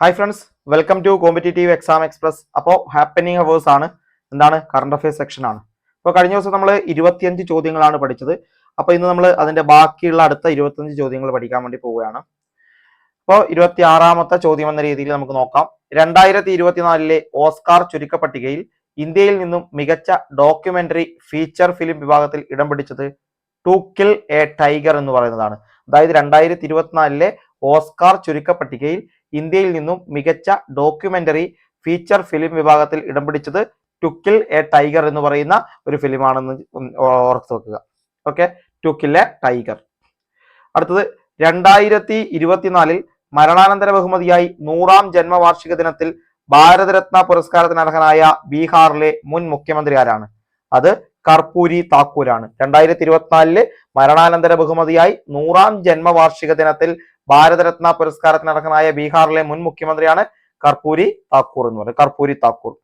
Hi friends welcome to competitive exam express അപ്പോൾ happening hours ആണ്. എന്താണ്? കറണ്ട് അഫയേഴ്സ് സെക്ഷൻ ആണ്. അപ്പോൾ കഴിഞ്ഞ ദിവസം നമ്മൾ ഇരുപത്തിയഞ്ച് ചോദ്യങ്ങളാണ് പഠിച്ചത്. അപ്പോൾ ഇന്ന് നമ്മൾ അതിന്റെ ബാക്കിയുള്ള അടുത്ത ഇരുപത്തിയഞ്ച് ചോദ്യങ്ങൾ പഠിക്കാൻ വേണ്ടി പോവുകയാണ്. അപ്പോൾ ഇരുപത്തി ആറാമത്തെ ചോദ്യം എന്ന രീതിയിൽ നമുക്ക് നോക്കാം. രണ്ടായിരത്തി ഇരുപത്തിനാലിലെ ഓസ്കാർ ചുരുക്കപ്പട്ടികയിൽ ഇന്ത്യയിൽ നിന്നും മികച്ച ഡോക്യുമെന്ററി ഫീച്ചർ ഫിലിം വിഭാഗത്തിൽ ഇടം പിടിച്ചത് ടു കിൽ എ ടൈഗർ എന്ന് പറയുന്നതാണ്. അതായത് രണ്ടായിരത്തി ഇരുപത്തിനാലിലെ ഓസ്കാർ ചുരുക്കപ്പട്ടികയിൽ ഇന്ത്യയിൽ നിന്നും മികച്ച ഡോക്യുമെന്ററി ഫീച്ചർ ഫിലിം വിഭാഗത്തിൽ ഇടം പിടിച്ചത് ടുക്കിൽ എ ടൈഗർ എന്ന് പറയുന്ന ഒരു ഫിലിമാണെന്ന് ഓർത്ത് വെക്കുക. ഓക്കെ? ടുക്കിൽ എ ടൈഗർ. അടുത്തത് രണ്ടായിരത്തി ഇരുപത്തിനാലിൽ മരണാനന്തര ബഹുമതിയായി നൂറാം ജന്മവാർഷിക ദിനത്തിൽ ഭാരതരത്ന പുരസ്കാരത്തിന് അർഹനായ ബീഹാറിലെ മുൻ മുഖ്യമന്ത്രി ആരാണ്? അത് കർപ്പൂരി താക്കൂരാണ്. രണ്ടായിരത്തി ഇരുപത്തിനാലിൽ മരണാനന്തര ബഹുമതിയായി നൂറാം ജന്മവാർഷിക ദിനത്തിൽ ഭാരതരത്ന പുരസ്കാരത്തിന് അർഹനായ ബീഹാറിലെ മുൻ മുഖ്യമന്ത്രിയാണ് കർപ്പൂരി താക്കൂർ എന്ന് പറയുന്നത്. കർപ്പൂരി താക്കൂർ.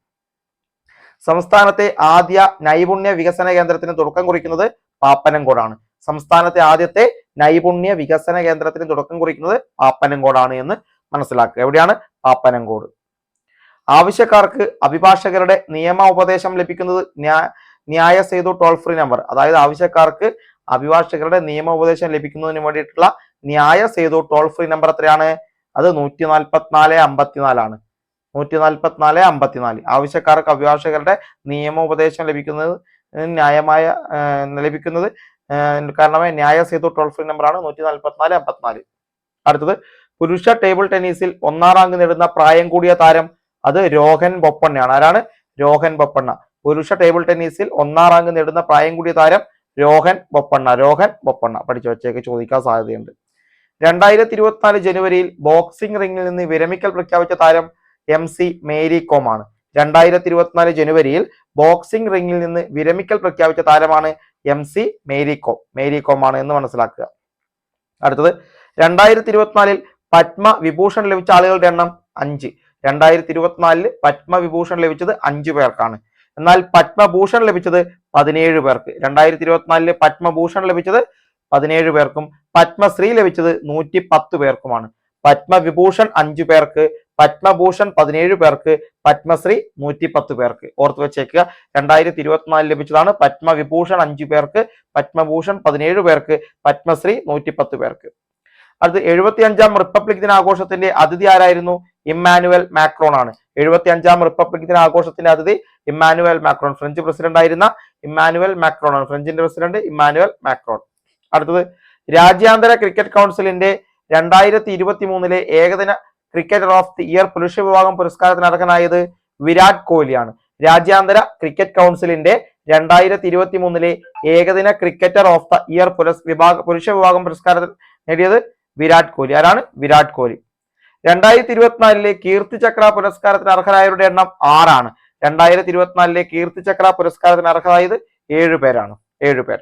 സംസ്ഥാനത്തെ ആദ്യ നൈപുണ്യ വികസന കേന്ദ്രത്തിന് തുടക്കം കുറിക്കുന്നത് പാപ്പനംകോടാണ്. സംസ്ഥാനത്തെ ആദ്യത്തെ നൈപുണ്യ വികസന കേന്ദ്രത്തിന് തുടക്കം കുറിക്കുന്നത് പാപ്പനംകോടാണ് എന്ന് മനസ്സിലാക്കുക. എവിടെയാണ്? പാപ്പനംകോട്. ആവശ്യക്കാർക്ക് അഭിഭാഷകരുടെ നിയമ ഉപദേശം ലഭിക്കുന്നത് ന്യായ സേതു ടോൾ ഫ്രീ നമ്പർ. അതായത് ആവശ്യക്കാർക്ക് അഭിഭാഷകരുടെ നിയമ ഉപദേശം ലഭിക്കുന്നതിന് വേണ്ടിയിട്ടുള്ള ന്യായ സേതു ടോൾ ഫ്രീ നമ്പർ എത്രയാണ്? അത് നൂറ്റി നാൽപ്പത്തിനാല് അമ്പത്തിനാലാണ്. നൂറ്റി നാൽപ്പത്തിനാല് അമ്പത്തിനാല്. ആവശ്യക്കാർക്ക് അഭിഭാഷകരുടെ നിയമോപദേശം ലഭിക്കുന്നത് ന്യായമായ ലഭിക്കുന്നത് കാരണമായ ന്യായ സേതു ടോൾ ഫ്രീ നമ്പറാണ് നൂറ്റി നാൽപ്പത്തിനാല് അമ്പത്തിനാല്. അടുത്തത് പുരുഷ ടേബിൾ ടെന്നീസിൽ ഒന്നാം റാങ്ക് നേടുന്ന പ്രായം കൂടിയ താരം അത് രോഹൻ ബൊപ്പണ്ണയാണ്. ആരാണ്? രോഹൻ ബൊപ്പണ്ണ. പുരുഷ ടേബിൾ ടെന്നീസിൽ ഒന്നാം റാങ്ക് നേടുന്ന പ്രായം കൂടിയ താരം രോഹൻ ബൊപ്പണ്ണ. രോഹൻ ബൊപ്പണ്ണ. പഠിച്ചു വെച്ചേക്ക് ചോദിക്കാൻ സാധ്യതയുണ്ട്. രണ്ടായിരത്തി ഇരുപത്തിനാല് ജനുവരിയിൽ ബോക്സിംഗ് റിംഗിൽ നിന്ന് വിരമിക്കൽ പ്രഖ്യാപിച്ച താരം എം സി മേരി കോം ആണ് രണ്ടായിരത്തി ഇരുപത്തിനാല് ജനുവരിയിൽ ബോക്സിംഗ് റിംഗിൽ നിന്ന് വിരമിക്കൽ പ്രഖ്യാപിച്ച താരമാണ് എം സി മേരി കോം മേരി കോം ആണ് എന്ന് മനസ്സിലാക്കുക. അടുത്തത് രണ്ടായിരത്തി ഇരുപത്തിനാലിൽ പത്മ വിഭൂഷൺ ലഭിച്ച ആളുകളുടെ എണ്ണം അഞ്ച്. രണ്ടായിരത്തി ഇരുപത്തിനാലിൽ പത്മവിഭൂഷൺ ലഭിച്ചത് അഞ്ചു പേർക്കാണ്. എന്നാൽ പത്മഭൂഷൺ ലഭിച്ചത് പതിനേഴ് പേർക്ക്. രണ്ടായിരത്തി ഇരുപത്തിനാലിൽ പത്മഭൂഷൺ ലഭിച്ചത് പതിനേഴ് പേർക്കും പത്മശ്രീ ലഭിച്ചത് നൂറ്റി പത്ത് പേർക്കുമാണ്. പത്മവിഭൂഷൺ അഞ്ചു പേർക്ക് പത്മഭൂഷൺ പതിനേഴ് പേർക്ക് പത്മശ്രീ നൂറ്റി പത്ത് പേർക്ക്. ഓർത്ത് വെച്ചേക്കുക രണ്ടായിരത്തി ഇരുപത്തിനാലിൽ ലഭിച്ചതാണ് പത്മവിഭൂഷൺ അഞ്ചു പേർക്ക് പത്മഭൂഷൺ പതിനേഴ് പേർക്ക് പത്മശ്രീ നൂറ്റി പത്ത് പേർക്ക്. അടുത്ത് എഴുപത്തി അഞ്ചാം റിപ്പബ്ലിക് ദിനാഘോഷത്തിന്റെ അതിഥി ആരായിരുന്നു? ഇമ്മാനുവൽ മാക്രോൺ ആണ്. എഴുപത്തി അഞ്ചാം റിപ്പബ്ലിക് ദിനാഘോഷത്തിന്റെ അതിഥി ഇമ്മാനുവൽ മാക്രോൺ. ഫ്രഞ്ച് പ്രസിഡന്റ് ആയിരുന്ന ഇമ്മാനുവൽ മാക്രോൺ ആണ്. ഫ്രഞ്ചിന്റെ പ്രസിഡന്റ് ഇമ്മാനുവൽ മാക്രോൺ. അടുത്തത് രാജ്യാന്തര ക്രിക്കറ്റ് കൗൺസിലിന്റെ രണ്ടായിരത്തി ഇരുപത്തി മൂന്നിലെ ഏകദിന ക്രിക്കറ്റർ ഓഫ് ദി ഇയർ പുരുഷ വിഭാഗം പുരസ്കാരത്തിന് അർഹനായത് വിരാട് കോഹ്ലിയാണ്. രാജ്യാന്തര ക്രിക്കറ്റ് കൗൺസിലിന്റെ രണ്ടായിരത്തി ഇരുപത്തി മൂന്നിലെ ഏകദിന ക്രിക്കറ്റർ ഓഫ് ദ ഇയർ പുരസ് വിഭാഗ പുരുഷ വിഭാഗം പുരസ്കാരത്തിൽ നേടിയത് വിരാട് കോഹ്ലി. ആരാണ്? വിരാട് കോഹ്ലി. രണ്ടായിരത്തി ഇരുപത്തിനാലിലെ കീർത്തി ചക്ര പുരസ്കാരത്തിന് അർഹരായവരുടെ എണ്ണം ആറാണ്. രണ്ടായിരത്തി ഇരുപത്തിനാലിലെ കീർത്തി ചക്ര പുരസ്കാരത്തിന് അർഹരായത് ഏഴ് പേരാണ്. ഏഴ് പേർ.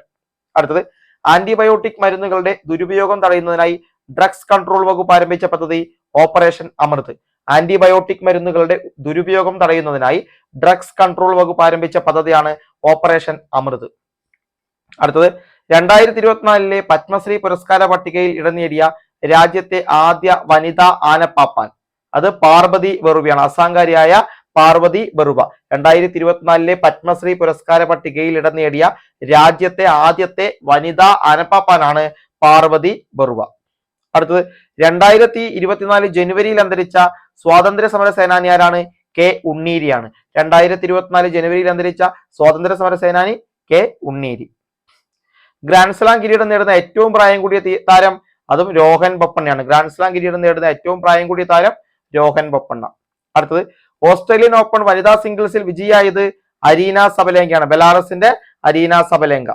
അടുത്തത് ആന്റിബയോട്ടിക് മരുന്നുകളുടെ ദുരുപയോഗം തടയുന്നതിനായി ഡ്രഗ്സ് കൺട്രോൾ വകുപ്പ് ആരംഭിച്ച പദ്ധതി ഓപ്പറേഷൻ അമൃത്. ആന്റിബയോട്ടിക് മരുന്നുകളുടെ ദുരുപയോഗം തടയുന്നതിനായി ഡ്രഗ്സ് കൺട്രോൾ വകുപ്പ് ആരംഭിച്ച പദ്ധതിയാണ് ഓപ്പറേഷൻ അമൃത്. അടുത്തത് രണ്ടായിരത്തി ഇരുപത്തിനാലിലെ പത്മശ്രീ പുരസ്കാര പട്ടികയിൽ ഇടം നേടിയ രാജ്യത്തെ ആദ്യ വനിതാ ആനപ്പാപ്പാൻ. അത് പാർവതി വെറുവിയാണ്. അസാങ്കാരിയായ പാർവതി ബറുവ. രണ്ടായിരത്തി ഇരുപത്തിനാലിലെ പത്മശ്രീ പുരസ്കാര പട്ടികയിൽ ഇടം നേടിയ രാജ്യത്തെ ആദ്യത്തെ വനിതാ അനപ്പാപ്പാനാണ് പാർവതി ബറുവ. അടുത്തത് രണ്ടായിരത്തി ഇരുപത്തിനാല് ജനുവരിയിൽ അന്തരിച്ച സ്വാതന്ത്ര്യ സമര സേനാനി ആരാണ് കെ ഉണ്ണീരിയാണ്. രണ്ടായിരത്തി ഇരുപത്തിനാല് ജനുവരിയിൽ അന്തരിച്ച സ്വാതന്ത്ര്യ സമര സേനാനി കെ ഉണ്ണീരി. ഗ്രാൻഡ് സ്ലാം കിരീടം നേടുന്ന ഏറ്റവും പ്രായം കൂടിയ താരം അതും രോഹൻ ബൊപ്പണ്ണയാണ്. ഗ്രാൻഡ് സ്ലാം കിരീടം നേടുന്ന ഏറ്റവും പ്രായം കൂടിയ താരം രോഹൻ ബൊപ്പണ്ണ. അടുത്തത് ഓസ്ട്രേലിയൻ ഓപ്പൺ വനിതാ സിംഗിൾസിൽ വിജയിയായത് അരീന സബലേങ്കയാണ് ബെലാറസിന്റെ അരീന സബലേങ്ക.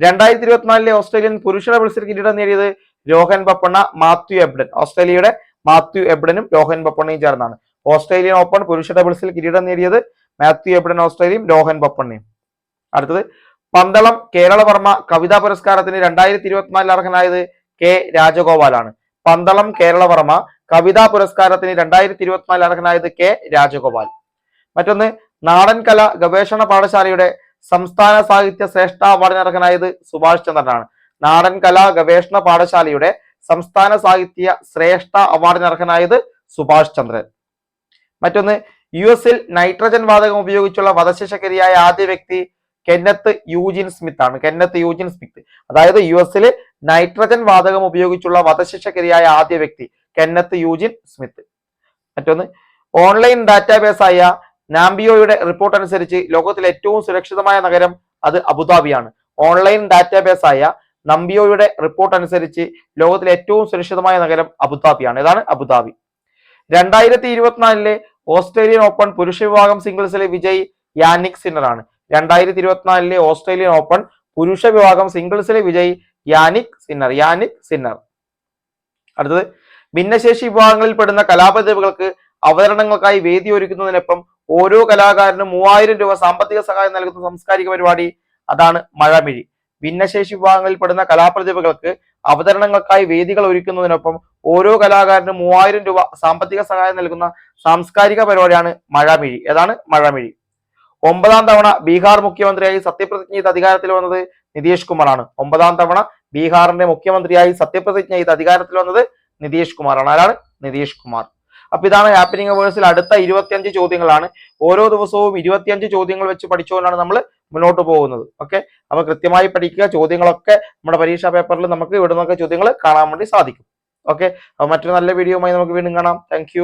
രണ്ടായിരത്തി ഇരുപത്തിനാലിലെ ഓസ്ട്രേലിയൻ പുരുഷ ഡബിൾസിൽ കിരീടം നേടിയത് രോഹൻ ബപ്പണ്ണ മാത്യു എബ്ഡൻ. ഓസ്ട്രേലിയയുടെ മാത്യു എബ്ഡനും രോഹൻ ബപ്പണ്ണയും ചേർന്നാണ്. ഓസ്ട്രേലിയൻ ഓപ്പൺ പുരുഷ ഡബിൾസിൽ കിരീടം നേടിയത് മാത്യു എബ്ഡൻ ഓസ്ട്രേലിയയും രോഹൻ ബപ്പണ്ണയും. അടുത്തത് പന്തളം കേരളവർമ്മ കവിതാ പുരസ്കാരത്തിന് രണ്ടായിരത്തി ഇരുപത്തിനാലിൽ അർഹനായത് കെ രാജഗോപാലാണ്. പന്തളം കേരളവർമ്മ കവിതാ പുരസ്കാരത്തിന് രണ്ടായിരത്തി ഇരുപത്തിനാലിൽ അർഹനായത് കെ രാജഗോപാൽ. മറ്റൊന്ന് നാടൻ കല ഗവേഷണ പാഠശാലയുടെ സംസ്ഥാന സാഹിത്യ ശ്രേഷ്ഠ അവാർഡിന് അർഹനായത് സുഭാഷ് ചന്ദ്രനാണ്. നാടൻ കലാ ഗവേഷണ പാഠശാലയുടെ സംസ്ഥാന സാഹിത്യ ശ്രേഷ്ഠ അവാർഡിന് അർഹനായത് സുഭാഷ് ചന്ദ്രൻ. മറ്റൊന്ന് യു എസിൽ നൈട്രജൻ വാതകം ഉപയോഗിച്ചുള്ള വധശിക്ഷക്കരിയായ ആദ്യ വ്യക്തി കെന്നത്ത് യൂജിൻ സ്മിത്ത് ആണ് കെന്നത്ത് യൂജിൻ സ്മിത്ത്. അതായത് യു എസിൽ നൈട്രജൻ വാതകം ഉപയോഗിച്ചുള്ള വധശിക്ഷക്കരിയായ ആദ്യ വ്യക്തി കെന്നത്ത് യൂജിൻ സ്മിത്ത്. മറ്റൊന്ന് ഓൺലൈൻ ഡാറ്റാബേസ് ആയ നാംബിയോയുടെ റിപ്പോർട്ട് അനുസരിച്ച് ലോകത്തിലെ ഏറ്റവും സുരക്ഷിതമായ നഗരം അത് അബുദാബിയാണ്. ഓൺലൈൻ ഡാറ്റാബേസ് ആയ നമ്പിയോയുടെ റിപ്പോർട്ട് അനുസരിച്ച് ലോകത്തിലെ ഏറ്റവും സുരക്ഷിതമായ നഗരം അബുദാബിയാണ്. ഇതാണ് അബുദാബി. രണ്ടായിരത്തി ഇരുപത്തിനാലിലെ ഓസ്ട്രേലിയൻ ഓപ്പൺ പുരുഷ വിഭാഗം സിംഗിൾസിലെ വിജയ് യാനിക് സിന്നർ ആണ് രണ്ടായിരത്തി ഇരുപത്തിനാലിലെ ഓസ്ട്രേലിയൻ ഓപ്പൺ പുരുഷ വിഭാഗം സിംഗിൾസിലെ വിജയ് യാനിക് സിന്നർ. Jannik Sinner. അടുത്തത് ഭിന്നശേഷി വിഭാഗങ്ങളിൽ പെടുന്ന കലാപ്രതിഭകൾക്ക് അവതരണങ്ങൾക്കായി വേദി ഒരുക്കുന്നതിനൊപ്പം ഓരോ കലാകാരനും മൂവായിരം രൂപ സാമ്പത്തിക സഹായം നൽകുന്ന സാംസ്കാരിക പരിപാടി അതാണ് മഴമിഴി. ഭിന്നശേഷി വിഭാഗങ്ങളിൽ പെടുന്ന കലാപ്രതിഭകൾക്ക് അവതരണങ്ങൾക്കായി വേദികൾ ഒരുക്കുന്നതിനൊപ്പം ഓരോ കലാകാരനും മൂവായിരം രൂപ സാമ്പത്തിക സഹായം നൽകുന്ന സാംസ്കാരിക പരിപാടിയാണ് മഴമിഴി. ഏതാണ് മഴമിഴി? ഒമ്പതാം തവണ ബീഹാർ മുഖ്യമന്ത്രിയായി സത്യപ്രതിജ്ഞ ചെയ്ത് അധികാരത്തിൽ വന്നത് നിതീഷ് കുമാറാണ്. ഒമ്പതാം തവണ ബീഹാറിന്റെ മുഖ്യമന്ത്രിയായി സത്യപ്രതിജ്ഞ ചെയ്ത് അധികാരത്തിൽ വന്നത് നിതീഷ് കുമാറാണ്. ആരാണ്? നിതീഷ് കുമാർ. അപ്പൊ ഇതാണ് ഹാപ്പനിങ് അവേഴ്സിൽ അടുത്ത ഇരുപത്തിയഞ്ച് ചോദ്യങ്ങളാണ്. ഓരോ ദിവസവും ഇരുപത്തിയഞ്ച് ചോദ്യങ്ങൾ വെച്ച് പഠിച്ചുകൊണ്ടാണ് നമ്മൾ മുന്നോട്ട് പോകുന്നത്. ഓക്കെ? അപ്പൊ കൃത്യമായി പഠിക്കുക. ചോദ്യങ്ങളൊക്കെ നമ്മുടെ പരീക്ഷാ പേപ്പറിൽ നമുക്ക് ഇവിടെ നിന്നൊക്കെ ചോദ്യങ്ങൾ കാണാൻ വേണ്ടി സാധിക്കും. ഓക്കെ? മറ്റൊരു നല്ല വീഡിയോയുമായി നമുക്ക് വീണ്ടും കാണാം. താങ്ക്